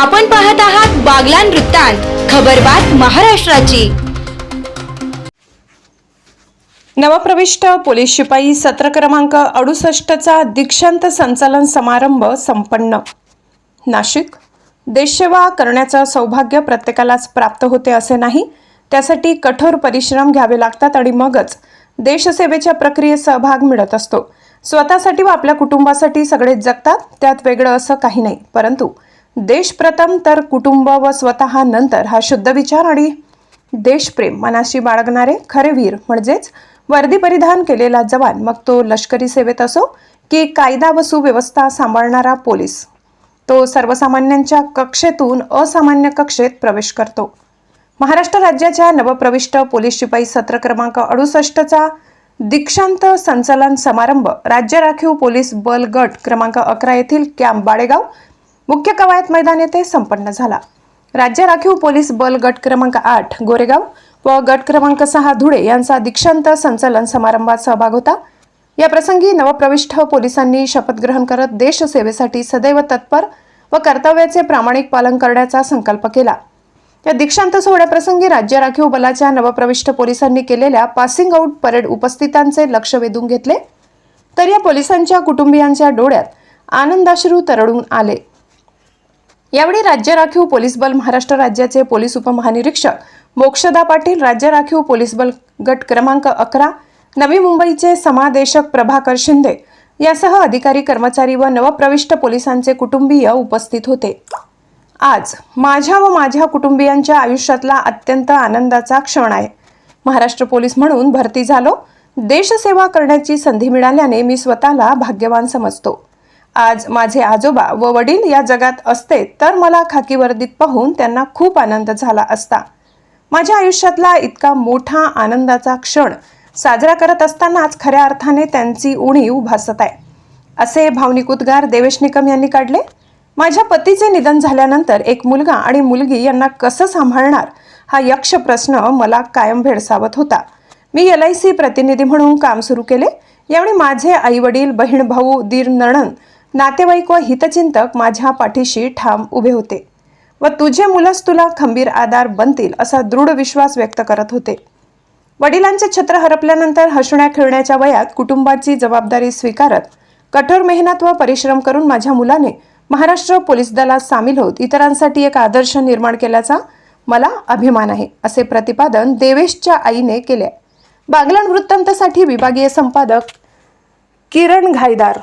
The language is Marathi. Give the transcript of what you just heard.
आपण पाहत आहात बागलान वृत्तांत खबरबात महाराष्ट्राची. नवप्रविष्ट पोलीस शिपाई सत्र क्रमांक अडुसष्टचा दीक्षांत संचालन समारंभ संपन्न. नाशिक देशसेवा करण्याचं सौभाग्य प्रत्येकालाच प्राप्त होते असे नाही त्यासाठी कठोर परिश्रम घ्यावे लागतात आणि मगच देशसेवेच्या प्रक्रियेत सहभाग मिळत असतो. स्वतःसाठी व आपल्या कुटुंबासाठी सगळेच जगतात त्यात वेगळं असं काही नाही परंतु देश प्रथम तर कुटुंब व स्वतः नंतर हा शुद्ध विचार आणि देशप्रेम मनाशी बाळगणारे खरे वीर म्हणजेच वर्दी परिधान केलेला जवान. मग तो लष्करी सेवेत असो की कायदा व सुव्यवस्था सांभाळणारा पोलीस. तो सर्वसामान्यांच्या कक्षेतून असामान्य कक्षेत प्रवेश करतो. महाराष्ट्र राज्याच्या नवप्रविष्ट पोलीस शिपाई सत्र क्रमांक अडुसष्टचा दीक्षांत संचलन समारंभ राज्य राखीव पोलीस बल गट क्रमांक अकरा येथील कॅम्प बाळेगाव मुख्य कवायत मैदान येथे संपन्न झाला. राज्य राखीव पोलीस बल गट क्रमांक आठ गोरेगाव व गट क्रमांक सहा धुळे यांचा दीक्षांत संचलन समारंभात सहभाग होता. या प्रसंगी नवप्रविष्ट पोलिसांनी शपथ ग्रहण करत देशसेवेसाठी सदैव तत्पर व कर्तव्याचे प्रामाणिक पालन करण्याचा संकल्प केला. या दीक्षांत सोहळ्याप्रसंगी राज्य राखीव बलाच्या नवप्रविष्ट पोलिसांनी केलेल्या पासिंग आऊट परेड उपस्थितांचे लक्ष वेधून घेतले. तर या पोलिसांच्या कुटुंबियांच्या डोळ्यात आनंदाश्रू तरळून आले. यावेळी राज्य राखीव पोलीस बल महाराष्ट्र राज्याचे पोलीस उपमहानिरीक्षक मोक्षदा पाटील राज्य राखीव पोलीस बल गट क्रमांक अकरा नवी मुंबईचे समादेशक प्रभाकर शिंदे यासह अधिकारी कर्मचारी व नवप्रविष्ट पोलिसांचे कुटुंबीय उपस्थित होते. आज माझ्या व माझ्या कुटुंबियांच्या आयुष्यातला अत्यंत आनंदाचा क्षण आहे. महाराष्ट्र पोलीस म्हणून भरती झालो. देशसेवा करण्याची संधी मिळाल्याने मी स्वतःला भाग्यवान समजतो. आज माझे आजोबा व वडील या जगात असते तर मला खाकी वर्दीत पाहून त्यांना खूप आनंद झाला असता. माझ्या आयुष्यातला इतका मोठा आनंदाचा क्षण साजरा करत असतानाच खऱ्या अर्थाने त्यांची उणीव भासत आहे. असे भावनिक उद्गार देवेश निकम यांनी काढले? माझ्या पतीचे निधन झाल्यानंतर एक मुलगा आणि मुलगी यांना कसं सांभाळणार? हा यक्ष प्रश्न मला कायम भेडसावत होता. मी एल आय सी प्रतिनिधी म्हणून काम सुरू केले. यावेळी माझे आई वडील बहीण भाऊ दीर नणन नातेवाईक व हितचिंतक माझ्या पाठीशी ठाम उभे होते व तुझे मुलंच तुला खंबीर आधार बनतील असा दृढ विश्वास व्यक्त करत होते. वडिलांचे छत्र हरपल्यानंतर हसण्या खेळण्याच्या वयात कुटुंबाची जबाबदारी स्वीकारत कठोर मेहनत व परिश्रम करून माझ्या मुलाने महाराष्ट्र पोलीस दलात सामील होत इतरांसाठी एक आदर्श निर्माण केल्याचा मला अभिमान आहे असे प्रतिपादन देवेशच्या आईने केले. बागलाण वृत्तांतासाठी विभागीय संपादक किरण घायदार